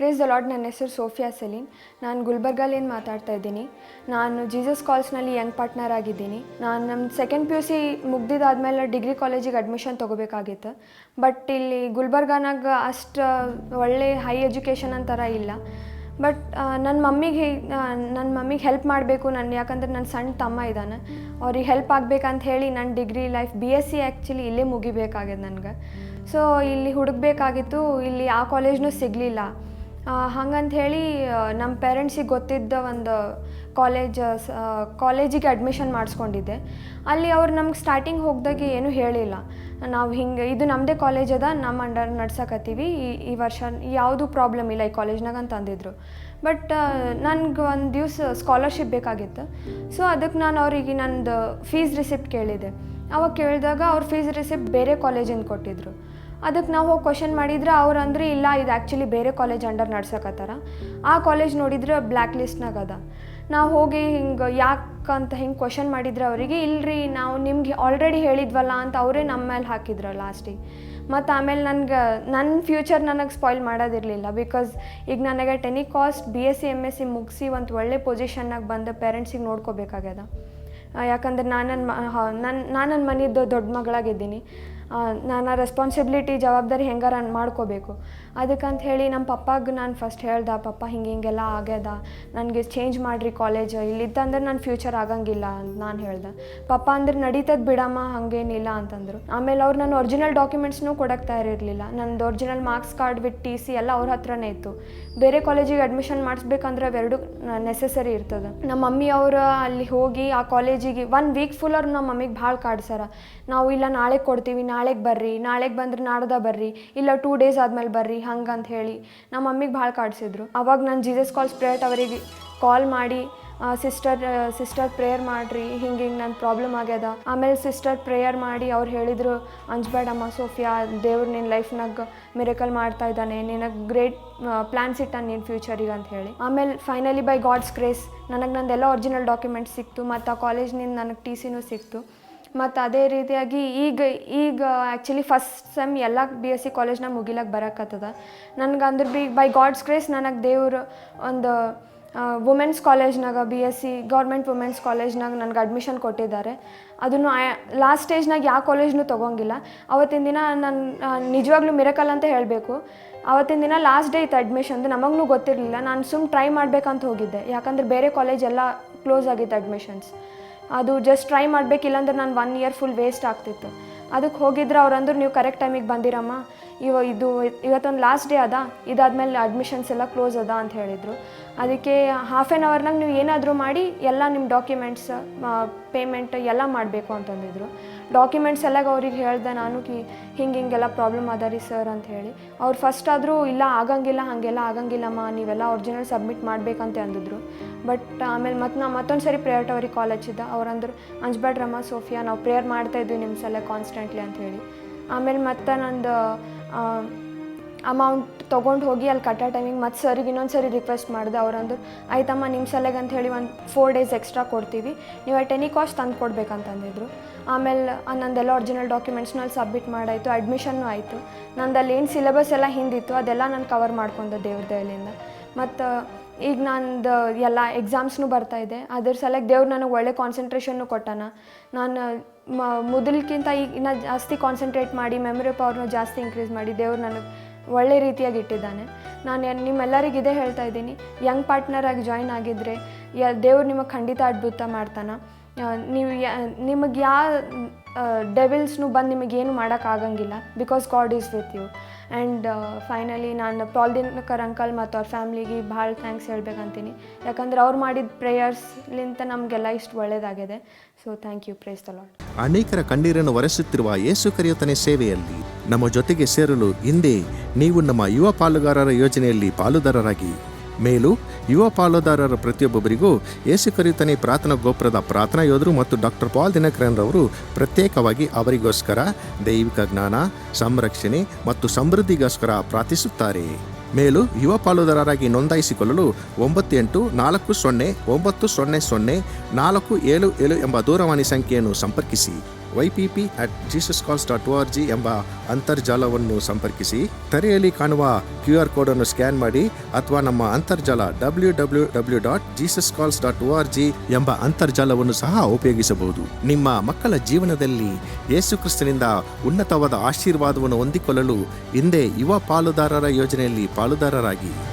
Praise the lord ನನ್ನ ಹೆಸರು Sophia ಸಲೀನ್ ನಾನು ಗುಲ್ಬರ್ಗಲಿಂದ ಮಾತಾಡ್ತಾ ಇದ್ದೀನಿ. ನಾನು ಜೀಸಸ್ ಕಾಲ್ಸ್ನಲ್ಲಿ ಯಂಗ್ ಪಾರ್ಟ್ನರ್ ಆಗಿದ್ದೀನಿ. ನಾನು ನಮ್ಮ ಸೆಕೆಂಡ್ ಪಿ ಯು ಸಿ ಮುಗ್ದಿದ್ದಾದ್ಮೇಲೆ ಡಿಗ್ರಿ ಕಾಲೇಜಿಗೆ ಅಡ್ಮಿಷನ್ ತೊಗೋಬೇಕಾಗಿತ್ತು. ಬಟ್ ಇಲ್ಲಿ ಗುಲ್ಬರ್ಗನಾಗ ಅಷ್ಟು ಒಳ್ಳೆ ಹೈ ಎಜುಕೇಷನ್ ಅಂತರ ಇಲ್ಲ. ಬಟ್ ನನ್ನ ಮಮ್ಮಿಗೆ ನನ್ನ ಮಮ್ಮಿಗೆ ಹೆಲ್ಪ್ ಮಾಡಬೇಕು. ನನ್ನ ಯಾಕಂದ್ರೆ ನನ್ನ ಸಣ್ಣ ತಮ್ಮ ಇದ್ದಾನೆ. ಅವ್ರಿಗೆ ಹೆಲ್ಪ್ ಆಗ್ಬೇಕಂತ ಹೇಳಿ ನನ್ನ degree life B S C actually ಇಲ್ಲೇ ಮುಗಿಬೇಕಾಗಿದೆ ನನಗೆ. ಸೊ ಇಲ್ಲಿ ಹುಡುಕ್ಬೇಕಾಗಿತ್ತು. ಇಲ್ಲಿ ಆ ಕಾಲೇಜ್ನೂ ಸಿಗಲಿಲ್ಲ. ಹಂಗಂತ ಹೇಳಿ ನಮ್ಮ ಪೇರೆಂಟ್ಸಿಗೆ ಗೊತ್ತಿದ್ದ ಒಂದು ಕಾಲೇಜ್ ಕಾಲೇಜಿಗೆ ಅಡ್ಮಿಷನ್ ಮಾಡಿಸ್ಕೊಂಡಿದ್ದೆ. ಅಲ್ಲಿ ಅವ್ರು ನಮ್ಗೆ ಸ್ಟಾರ್ಟಿಂಗ್ ಹೋಗ್ದಾಗ ಏನೂ ಹೇಳಿಲ್ಲ. ನಾವು ಹಿಂಗೆ, ಇದು ನಮ್ಮದೇ ಕಾಲೇಜ್ ಅದ ನಮ್ಮ ಅಂಡರ್ ನಡ್ಸಕತ್ತೀವಿ. ಈ ಈ ವರ್ಷ ಯಾವುದೂ ಪ್ರಾಬ್ಲಮ್ ಇಲ್ಲ ಈ ಕಾಲೇಜ್ನಾಗ ಅಂತ ಅಂದಿದ್ರು. ಬಟ್ ನನಗೆ ಒಂದು ದಿವ್ಸ ಸ್ಕಾಲರ್ಶಿಪ್ ಬೇಕಾಗಿತ್ತು. ಸೊ ಅದಕ್ಕೆ ನಾನು ಅವರಿಗೆ ನಂದು ಫೀಸ್ ರಿಸಿಪ್ಟ್ ಕೇಳಿದೆ. ಅವಾಗ ಕೇಳಿದಾಗ ಅವ್ರ ಫೀಸ್ ರಿಸಿಪ್ಟ್ ಬೇರೆ ಕಾಲೇಜಿಂದ ಕೊಟ್ಟಿದ್ರು. ಅದಕ್ಕೆ ನಾವು ಹೋಗಿ ಕ್ವಶನ್ ಮಾಡಿದ್ರೆ ಅವ್ರು ಅಂದ್ರೆ, ಇಲ್ಲ, ಇದು ಆ್ಯಕ್ಚುಲಿ ಬೇರೆ ಕಾಲೇಜ್ ಅಂಡರ್ ನಡ್ಸಕತ್ತಾರ. ಆ ಕಾಲೇಜ್ ನೋಡಿದ್ರೆ ಬ್ಲ್ಯಾಕ್ ಲಿಸ್ಟ್ನಾಗ ಅದ. ನಾವು ಹೋಗಿ ಹಿಂಗೆ ಯಾಕಂತ ಹಿಂಗೆ ಕ್ವಶನ್ ಮಾಡಿದ್ರೆ ಅವರಿಗೆ, ಇಲ್ರಿ, ನಾವು ನಿಮ್ಗೆ ಆಲ್ರೆಡಿ ಹೇಳಿದ್ವಲ್ಲ ಅಂತ ಅವರೇ ನಮ್ಮ ಮೇಲೆ ಹಾಕಿದ್ರು ಲಾಸ್ಟಿಗೆ ಮತ್ತು ಆಮೇಲೆ ನನಗೆ ನನ್ನ ಫ್ಯೂಚರ್ ನನಗೆ ಸ್ಪಾಯ್ಲ್ ಮಾಡೋದಿರಲಿಲ್ಲ ಬಿಕಾಸ್ ಈಗ ನನಗೆ ಟೆನಿ cost B S C M S C ಮುಗಿಸಿ ಒಂದು ಒಳ್ಳೆ ಪೊಸಿಷನ್ನಾಗ ಬಂದು ಪೇರೆಂಟ್ಸಿಗೆ ನೋಡ್ಕೋಬೇಕಾಗ್ಯದ. ಯಾಕಂದ್ರೆ ನಾನು ನನ್ನ ನನ್ನ ನಾನು, ನನ್ನ ಮನೆಯದ್ದು ದೊಡ್ಡ ಮಗಳಾಗಿದ್ದೀನಿ. ನಾನು ರೆಸ್ಪಾನ್ಸಿಬಿಲಿಟಿ ಜವಾಬ್ದಾರಿ ಹೆಂಗಾರ ಮಾಡ್ಕೋಬೇಕು. ಅದಕ್ಕಂತ ಹೇಳಿ ನಮ್ಮ ಪಪ್ಪಾಗೆ ನಾನು ಫಸ್ಟ್ ಹೇಳ್ದೆ ಪಪ್ಪ ಹಿಂಗೆ ಹಿಂಗೆಲ್ಲ ಆಗ್ಯದ. ನನಗೆ ಚೇಂಜ್ ಮಾಡಿರಿ ಕಾಲೇಜ್ ಇಲ್ಲಿತ್ತಂದ್ರೆ ನನ್ನ ಫ್ಯೂಚರ್ ಆಗಂಗಿಲ್ಲ ಅಂತ ನಾನು ಹೇಳ್ದೆ. ಪಪ್ಪ ಅಂದ್ರೆ ನಡೀತದ ಬಿಡಮ್ಮ, ಹಾಗೇನಿಲ್ಲ ಅಂತಂದರು. ಆಮೇಲೆ ಅವ್ರು ನನ್ನ ಒರಿಜಿನಲ್ ಡಾಕ್ಯುಮೆಂಟ್ಸ್ನೂ ಕೊಡಕ್ಕೆ ತಯಾರಿರಲಿಲ್ಲ. ನನ್ನದು original marks card with T C ಎಲ್ಲ ಅವ್ರ ಹತ್ರನೇ ಇತ್ತು. ಬೇರೆ ಕಾಲೇಜಿಗೆ ಅಡ್ಮಿಷನ್ ಮಾಡಿಸ್ಬೇಕಂದ್ರೆ ಅವೆರಡು ನೆಸೆಸರಿ ಇರ್ತದೆ. ನಮ್ಮ ಮಮ್ಮಿ ಅವರು ಅಲ್ಲಿ ಹೋಗಿ ಆ ಕಾಲೇಜಿಗೆ ಒನ್ ವೀಕ್ ಫುಲ್ ಅವ್ರು ನಮ್ಮ ಮಮ್ಮಿಗೆ ಭಾಳ ಕಾಡ್ಸಾರ ನಾವು ಇಲ್ಲ ನಾಳೆ ಕೊಡ್ತೀವಿ, ನಾಳೆಗೆ ಬರ್ರಿ, ನಾಳೆಗೆ ಬಂದ್ರೆ ನಾಡ್ದ ಬರ್ರಿ, ಇಲ್ಲ ಟೂ ಡೇಸ್ ಆದ್ಮೇಲೆ ಬರ್ರಿ ಹಂಗಂತ ಹೇಳಿ ನಮ್ಮ ಮಮ್ಮಿಗೆ ಭಾಳ ಕಾಡ್ಸಿದ್ರು. ಅವಾಗ ನಾನು ಜೀಸಸ್ ಕಾಲ್ ಸ್ಪ್ರೇಟ್ ಅವರಿಗೆ ಕಾಲ್ ಮಾಡಿ ಸಿಸ್ಟರ್ ಸಿಸ್ಟರ್ ಪ್ರೇಯರ್ ಮಾಡಿರಿ, ಹಿಂಗೆ ಹಿಂಗೆ ನನ್ನ ಪ್ರಾಬ್ಲಮ್ ಆಗ್ಯದ. ಆಮೇಲೆ ಸಿಸ್ಟರ್ ಪ್ರೇಯರ್ ಮಾಡಿ ಅವ್ರು ಹೇಳಿದರು, ಅಂಜಬೇಡಮ್ಮ ಸೋಫಿಯಾ, ದೇವ್ರು ನಿನ್ನ ಲೈಫ್ನಾಗ ಮಿರಕಲ್ ಮಾಡ್ತಾ ಇದ್ದಾನೆ. ನಿನಗೆ ಗ್ರೇಟ್ ಪ್ಲ್ಯಾನ್ಸ್ ಇಟ್ಟಾನೆ ನಿನ್ನ ಫ್ಯೂಚರಿಗೆ ಅಂತ ಹೇಳಿ. ಆಮೇಲೆ ಫೈನಲಿ ಬೈ ಗಾಡ್ಸ್ ಕ್ರೇಸ್ ನನಗೆ ನಂದೆಲ್ಲ ಒರಿಜಿನಲ್ ಡಾಕ್ಯುಮೆಂಟ್ಸ್ ಸಿಕ್ತು, ಮತ್ತು ಆ ಕಾಲೇಜ್ನಿಂದ ನನಗೆ ಟಿ ಸಿನೂ ಸಿಕ್ತು. ಮತ್ತು ಅದೇ ರೀತಿಯಾಗಿ ಈಗ ಈಗ ಆ್ಯಕ್ಚುಲಿ ಫಸ್ಟ್ ಸೆಮ್ ಎಲ್ಲ ಬಿ ಎಸ್ ಸಿ ಕಾಲೇಜ್ನ ಮುಗಿಲಕ್ಕೆ ಬರಕತ್ತದ ನನಗೆ ಅಂದ್ರೆ ಬಿ ಬೈ ಗಾಡ್ಸ್ ಕ್ರೇಸ್ ನನಗೆ ದೇವ್ರು ಒಂದು ವುಮೆನ್ಸ್ ಕಾಲೇಜ್ನಾಗ B S C government women's ಕಾಲೇಜ್ನಾಗ ನನಗೆ ಅಡ್ಮಿಷನ್ ಕೊಟ್ಟಿದ್ದಾರೆ. ಅದನ್ನು ಲಾಸ್ಟ್ ಸ್ಟೇಜ್ನಾಗ ಯಾವ ಕಾಲೇಜ್ನೂ ತೊಗೊಂಗಿಲ್ಲ. ಅವತ್ತಿನ ದಿನ ನಾನು ನಿಜವಾಗ್ಲೂ ಮಿರಕಲ್ ಅಂತ ಹೇಳಬೇಕು. ಅವತ್ತಿನ ದಿನ ಲಾಸ್ಟ್ ಡೇ ಇತ್ತು ಅಡ್ಮಿಷನ್ದು ನಮಗೂ ಗೊತ್ತಿರಲಿಲ್ಲ. ನಾನು ಸುಮ್ಮ ಟ್ರೈ ಮಾಡಬೇಕಂತ ಹೋಗಿದ್ದೆ. ಯಾಕಂದ್ರೆ ಬೇರೆ ಕಾಲೇಜ್ ಎಲ್ಲ ಕ್ಲೋಸ್ ಆಗಿತ್ತು ಅಡ್ಮಿಷನ್ಸ್ ಅದು ಜಸ್ಟ್ ಟ್ರೈ ಮಾಡಬೇಕಿಲ್ಲ ಅಂದ್ರೆ ನಾನು ಒನ್ ಇಯರ್ ಫುಲ್ ವೇಸ್ಟ್ ಆಗ್ತಿತ್ತು. ಅದಕ್ಕೆ ಹೋಗಿದ್ರೆ ಅವ್ರಂದ್ರೆ ನೀವು ಕರೆಕ್ಟ್ ಟೈಮಿಗೆ ಬಂದಿರಮ್ಮ. ಇವ ಇದು ಇವತ್ತೊಂದು ಲಾಸ್ಟ್ ಡೇ ಅದ, ಇದಾದ್ಮೇಲೆ ಅಡ್ಮಿಷನ್ಸ್ ಎಲ್ಲ ಕ್ಲೋಸ್ ಅದ ಅಂತ ಹೇಳಿದರು. ಅದಕ್ಕೆ ಹಾಫ್ ಆ್ಯನ್ ಅವರ್ನಾಗ ನೀವು ಏನಾದರೂ ಮಾಡಿ, ಎಲ್ಲ ನಿಮ್ಮ ಡಾಕ್ಯುಮೆಂಟ್ಸ್ ಪೇಮೆಂಟ್ ಎಲ್ಲ ಮಾಡಬೇಕು ಅಂತಂದಿದ್ರು ಡಾಕ್ಯುಮೆಂಟ್ಸ್ ಎಲ್ಲ ಅವ್ರಿಗೆ ಹೇಳ್ದೆ ನಾನು ಕಿ, ಹಿಂಗೆ ಹಿಂಗೆಲ್ಲ ಪ್ರಾಬ್ಲಮ್ ಅದ ರೀ ಸರ್ ಅಂತ ಹೇಳಿ. ಅವ್ರು ಫಸ್ಟ್ ಆದರೂ, ಇಲ್ಲ, ಆಗಂಗಿಲ್ಲ, ಹಾಗೆಲ್ಲ ಆಗಂಗಿಲ್ಲಮ್ಮ, ನೀವೆಲ್ಲ ಒರಿಜಿನಲ್ ಸಬ್ಮಿಟ್ ಮಾಡಬೇಕಂತ ಅಂದಿದ್ರು. ಬಟ್ ಆಮೇಲೆ ಮತ್ತೆ ನಾ ಮತ್ತೊಂದು ಸರಿ ಪ್ರೇಯರ್ ಅವ್ರಿಗೆ ಕಾಲ್ ಹಚ್ಚಿದ್ದೆ ಅವ್ರಂದ್ರು ಅಂಜಬೇಡ್ರಮ್ಮ ಸೋಫಿಯಾ, ನಾವು ಪ್ರೇಯರ್ ಮಾಡ್ತಾ ಇದ್ವಿ ನಿಮ್ಮ ಸಲ ಕಾನ್ಸ್ಟೆಂಟ್ಲಿ ಅಂತ ಹೇಳಿ. ಆಮೇಲೆ ಮತ್ತೆ ನಂದು ಅಮೌಂಟ್ ತೊಗೊಂಡು ಹೋಗಿ ಅಲ್ಲಿ ಕಟ್ಟೋ ಟೈಮಿಗೆ ಮತ್ತೆ ಸರಿಗೆ ಇನ್ನೊಂದು ಸರಿ ರಿಕ್ವೆಸ್ಟ್ ಮಾಡಿದೆ, ಅವ್ರಂದ್ರು, ಆಯ್ತಮ್ಮ ನಿಮ್ಮ ಸಲಗೆ ಅಂತ ಹೇಳಿ ಒಂದು ಫೋರ್ ಡೇಸ್ ಎಕ್ಸ್ಟ್ರಾ ಕೊಡ್ತೀವಿ, ನೀವು ಅಟ್ ಎನಿ ಕಾಸ್ಟ್ ತಂದು ಕೊಡ್ಬೇಕಂತಂದಿದ್ರು. ಆಮೇಲೆ ನಂದೆಲ್ಲ ಒರಿಜಿನಲ್ ಡಾಕ್ಯುಮೆಂಟ್ಸ್ನ ಅಲ್ಲಿ ಸಬ್ಮಿಟ್ ಮಾಡಾಯಿತು ಅಡ್ಮಿಷನ್ನು ಆಯಿತು. ನಂದಲ್ಲಿ ಏನು ಸಿಲೆಬಸ್ ಎಲ್ಲ ಹಿಂದಿತ್ತು, ಅದೆಲ್ಲ ನಾನು ಕವರ್ ಮಾಡ್ಕೊಂಡೆ ದೇವ್ರ ದಯಲಿಂದ. ಮತ್ತು ಈಗ ನಂದು ಎಲ್ಲ ಎಕ್ಸಾಮ್ಸ್ನು ಬರ್ತಾ ಇದೆ. ಅದ್ರ ಸಲಕ್ಕೆ ದೇವ್ರು ನನಗೆ ಒಳ್ಳೆ ಕಾನ್ಸಂಟ್ರೇಷನ್ನು ಕೊಟ್ಟಾನ. ನಾನು, ಮ ಮೊದಲಕ್ಕಿಂತ ಈಗ ಇನ್ನು ಜಾಸ್ತಿ ಕಾನ್ಸಂಟ್ರೇಟ್ ಮಾಡಿ ಮೆಮೊರಿ ಪವರ್ನು ಜಾಸ್ತಿ ಇನ್ಕ್ರೀಸ್ ಮಾಡಿ ದೇವ್ರು ನನಗೆ ಒಳ್ಳೆ ರೀತಿಯಾಗಿ ಇಟ್ಟಿದ್ದಾನೆ. ನಾನು ನಿಮ್ಮೆಲ್ಲರಿಗೆ ಇದೇ ಹೇಳ್ತಾ ಇದ್ದೀನಿ. ಯಂಗ್ ಪಾರ್ಟ್ನರಾಗಿ ಜಾಯ್ನ್ ಆಗಿದ್ದರೆ ಯ, ದೇವ್ರು ನಿಮಗೆ ಖಂಡಿತ ಅದ್ಭುತ ಮಾಡ್ತಾನೆ. ನೀವು ಯಾ, ನಿಮಗೆ ಯಾವ ಡೆವಿಲ್ಸ್ನು ಬಂದು ನಿಮಗೇನು ಮಾಡೋಕ್ಕಾಗಂಗಿಲ್ಲ because God is with you and finally ನಾನು ಪಾಲ್ದಿನಕರ್ ಅಂಕಲ್ ಮತ್ತು ಅವ್ರ ಫ್ಯಾಮ್ಲಿಗೆ ಭಾಳ ಥ್ಯಾಂಕ್ಸ್ ಹೇಳ್ಬೇಕಂತೀನಿ. ಯಾಕಂದ್ರೆ ಅವ್ರು ಮಾಡಿದ ಪ್ರೇಯರ್ಸ್ಲಿಂತ ನಮಗೆಲ್ಲ ಇಷ್ಟು ಒಳ್ಳೆಯದಾಗಿದೆ so thank you praise the Lord ಅನೇಕರ ಕಣ್ಣೀರನ್ನು ಒರೆಸುತ್ತಿರುವ ಯೇಸು ಕರೆಯುತ್ತನೆ ಸೇವೆಯಲ್ಲಿ ನಮ್ಮ ಜೊತೆಗೆ ಸೇರಲು ಹಿಂದೆ ನೀವು ನಮ್ಮ ಯುವ ಪಾಲುಗಾರರ ಯೋಜನೆಯಲ್ಲಿ ಪಾಲುದಾರರಾಗಿ. ಮೇಲು ಯುವ ಪಾಲುದಾರರ ಪ್ರತಿಯೊಬ್ಬೊಬ್ಬರಿಗೂ ಯೇಸು ಕರೆಯುತ್ತನೆ ಪ್ರಾರ್ಥನಾ ಗೋಪುರದ ಪ್ರಾರ್ಥನಾ ಯೋಧರು ಮತ್ತು ಡಾಕ್ಟರ್ ಪಾಲ್ ದಿನಕರನ್ ರವರು ಪ್ರತ್ಯೇಕವಾಗಿ ಅವರಿಗೋಸ್ಕರ ದೈವಿಕ ಜ್ಞಾನ, ಸಂರಕ್ಷಣೆ ಮತ್ತು ಸಮೃದ್ಧಿಗೋಸ್ಕರ ಪ್ರಾರ್ಥಿಸುತ್ತಾರೆ. ಮೇಲು ಯುವ ಪಾಲುದಾರರಾಗಿ ನೋಂದಾಯಿಸಿಕೊಳ್ಳಲು ಒಂಬತ್ತು ಎಂಟು ನಾಲ್ಕು ಸೊನ್ನೆ ಒಂಬತ್ತು ಸೊನ್ನೆ ಸೊನ್ನೆ ನಾಲ್ಕು ಏಳು ಏಳು ಎಂಬ ದೂರವಾಣಿ ಸಂಖ್ಯೆಯನ್ನು ಸಂಪರ್ಕಿಸಿ. Y P P at Jesus Calls dot org ಎಂಬ ಅಂತರ್ಜಾಲವನ್ನು ಸಂಪರ್ಕಿಸಿ, ತೆರೆಯಲ್ಲಿ ಕಾಣುವ ಕ್ಯೂ ಆರ್ ಕೋಡ್ ಅನ್ನು ಸ್ಕ್ಯಾನ್ ಮಾಡಿ ಅಥವಾ ನಮ್ಮ ಅಂತರ್ಜಾಲ W W W Jesus Calls dot org ಎಂಬ ಅಂತರ್ಜಾಲವನ್ನು ಸಹ ಉಪಯೋಗಿಸಬಹುದು. ನಿಮ್ಮ ಮಕ್ಕಳ ಜೀವನದಲ್ಲಿ ಯೇಸು ಕ್ರಿಸ್ತನಿಂದ ಉನ್ನತವಾದ ಆಶೀರ್ವಾದವನ್ನು ಹೊಂದಿಕೊಳ್ಳಲು ಹಿಂದೆ ಯುವ ಪಾಲುದಾರರ ಯೋಜನೆಯಲ್ಲಿ ಪಾಲುದಾರರಾಗಿ.